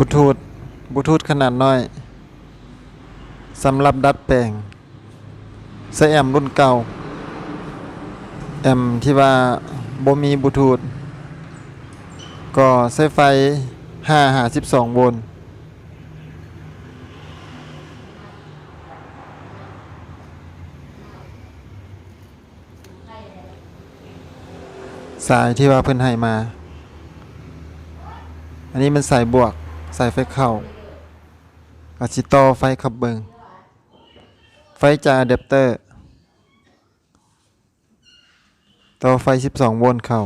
บูทูธบูทูธขนาดน้อยสำหรับดัดแปลงใส่แอมรุ่นเก่า แอมที่ว่าบ่มีบูทูธก็ใช้ไฟ 5 52 โวลต์สายที่ว่าเพิ่นให้มา อันนี้มันสายบวก สายไฟเข้าอาชิต่อไฟขับเบิงไฟจากอะแดปเตอร์ ต่อไฟ 12 โวลต์เข้า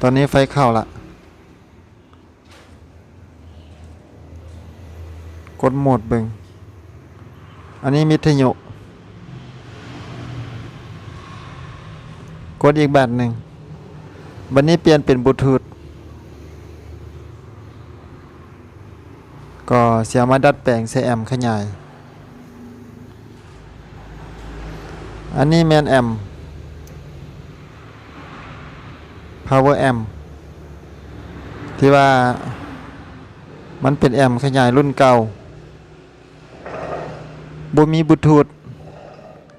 ตอนนี้ไฟเข้าละกดโหมดเบิงอันนี้มิทยุกดอีกแบบหนึ่ง บันนี้เปลี่ยนเป็นบลูทูธก็เสียมาดัดแปลงใส่แอมขยาย อันนี้แมนแอม power amp ที่ว่ามันเป็นแอมขยายรุ่นเก่าบ่มีบลูทูธ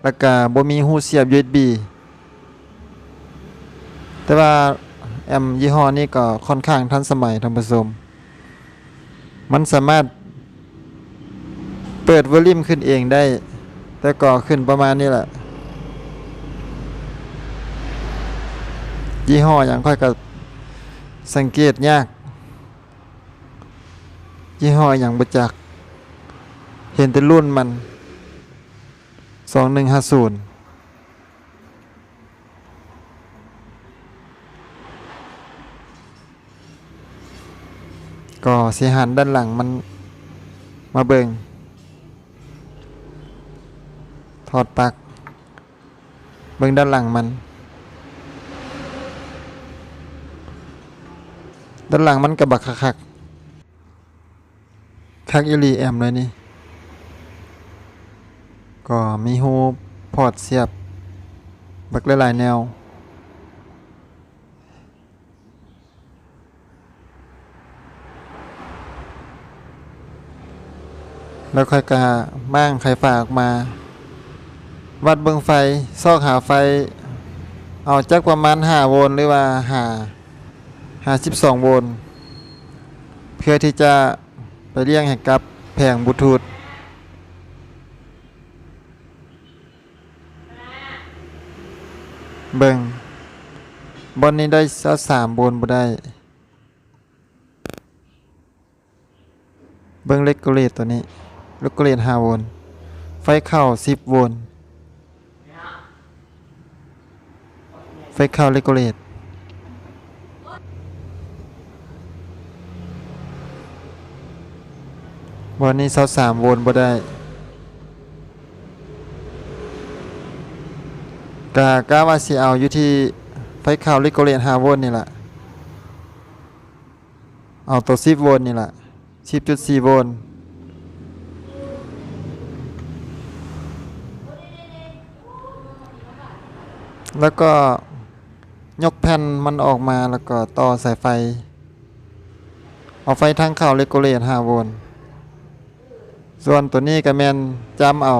แล้วก็บ่มีหูเสียบ USB แต่ว่าแอมยี่ห้อนี้ก็ค่อนข้างทันสมัยท่านผู้ชมมันสามารถเปิดวอลลุ่มขึ้นเองได้ แต่ก็ขึ้นประมาณนี้แหละ ยี่ห้ออย่างค่อยก็สังเกตยาก ยี่ห้ออย่างประจักษ์เห็นแต่รุ่นมัน 2150 ก็เสียหันด้านหลังมันมาเบิงถอดปลั๊กเบิงด้านหลังมัน ด้านหลังมันกระบักคักคักอิลีแอมเลยนี่ ก็มีหูพอร์ตเสียบ บักหลายๆแนว แล้วค่อยกาบ้างไขฝากมา วัดเบิงไฟ ซอกหาไฟ เอาจักประมาณ5โวลหรือว่า5 52โวลเพื่อที่จะไปเลี้ยงให้กับแผงบลูทูธเบิงบอนนี้ได้สักสามโวลบ่ได้ เบิงเล็กโกเลตตัวนี้ ลกโกเลต5โวลต์ไฟเข้า 10 โวลต์ไฟเข้าเลกโกเลตวันนี้เสาสามโวลต์บ่ได้กะกะว่าสิเอาอยู่ที่ไฟเข่าลิโกเลน5โวลต์นี่แหละเอาตัว10โวลต์นี่แหละ10.4โวลต์ แล้วก็ยกแผ่นมันออกมาแล้วก็ต่อสายไฟ เอาไฟทางเข้าเลโกเลน5โวลต์ส่วนตัวนี้ก็แมนจำเอา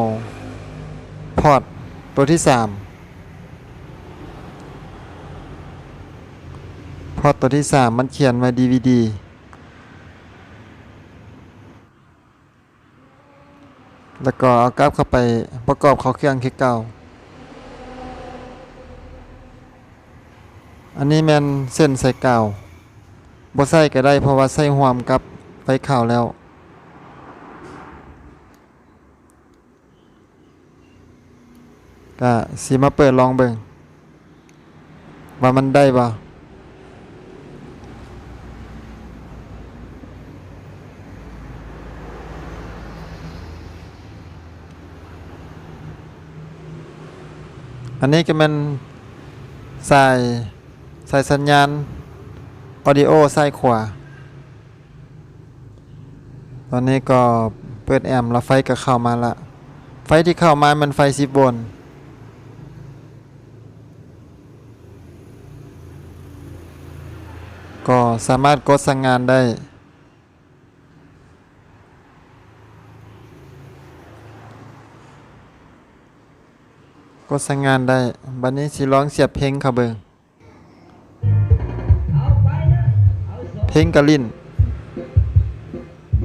พอร์ตตัวที่สามพอร์ตตัวที่สามมันเขียนไว้ DVD แล้วก็เอากลับเข้าไปประกอบเข้าเครื่องคือเก่า อันนี้แมนเส้นใส่เก่าบ่ใส่ก็ได้เพราะว่าใส่หวมกับไฟขาวแล้ว ก็สิมาเปิดลองเบิ่งว่ามันได้บ่อันนี้ก็มันใส่ ใส่สัญญาณออดิโอใส่ขวา ตอนนี้ก็เปิดแอมป์แล้วไฟก็เข้ามาละ ไฟที่เข้ามามันไฟ10โวลต์ก็สามารถกดสั่งงานได้ กดสั่งงานได้ บัดนี้สิร้องเสียบเพลงเขาเบิง งกระลิน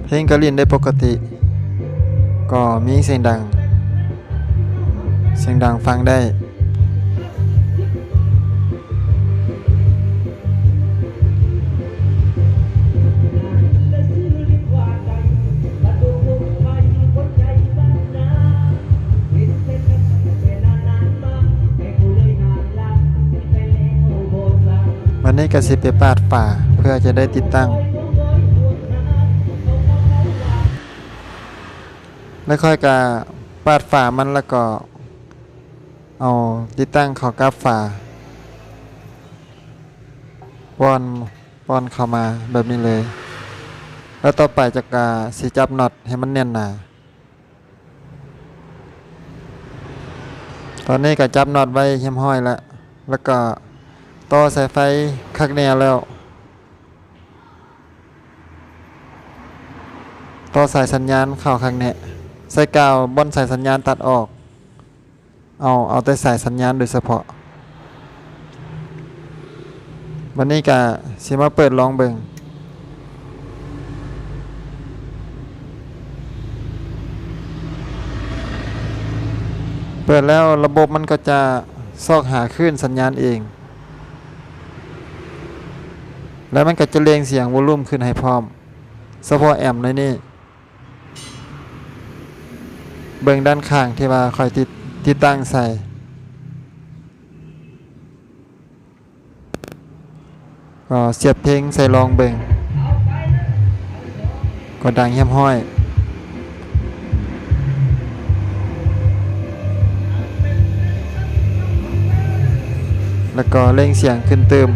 เพลงกระลินได้ปกติ ก็มีเสียงดัง เสียงดังฟังได้ วันนี้ก็สิไปปาดฝ่าเพื่อจะได้ติดตั้ง แล้วค่อยกาปาดฝ่ามันแล้วก็ เอาติดตั้งเข้ากับฝาป้อนป้อนเข้ามาแบบนี้เลย แล้วต่อไปจะกาสิจับน็อตให้มันแน่นหนาตอนนี้ก็จับน็อตไว้เข็มห้อยแล้ว แล้วก็ ต่อสายไฟคักแนวแล้ว ต่อสายสัญญาณเข้าข้างแนใส่กาวบนสายสัญญาณตัดออก เอาเอาแต่สายสัญญาณโดยเฉพาะวันนี้ก็สิมาเปิดลองเบิงเปิดแล้วระบบมันก็จะซอกหาคลื่นสัญญาณเอง แล้วมันก็จะเรียงเสียงวอลลุ่มขึ้นให้พร้อมเฉพาะแอมในนี่เบิ่งด้านข้างที่ว่าคอยติดติดตั้งใส่ ก็เสียบเพลงใส่รองเบิ่งก็ดังเยี่ยมห้อยแล้วก็เร่งเสียงขึ้นเติม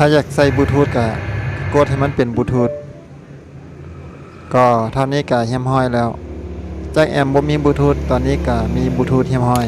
ถ้าอยากใส่บลูทูธก็กดให้มันเป็นบลูทูธก็เท่านี้ก็เฮียมห้อยแล้วจากแอมบ่มีบลูทูธตอนนี้ก็มีบลูทูธเฮียมห้อย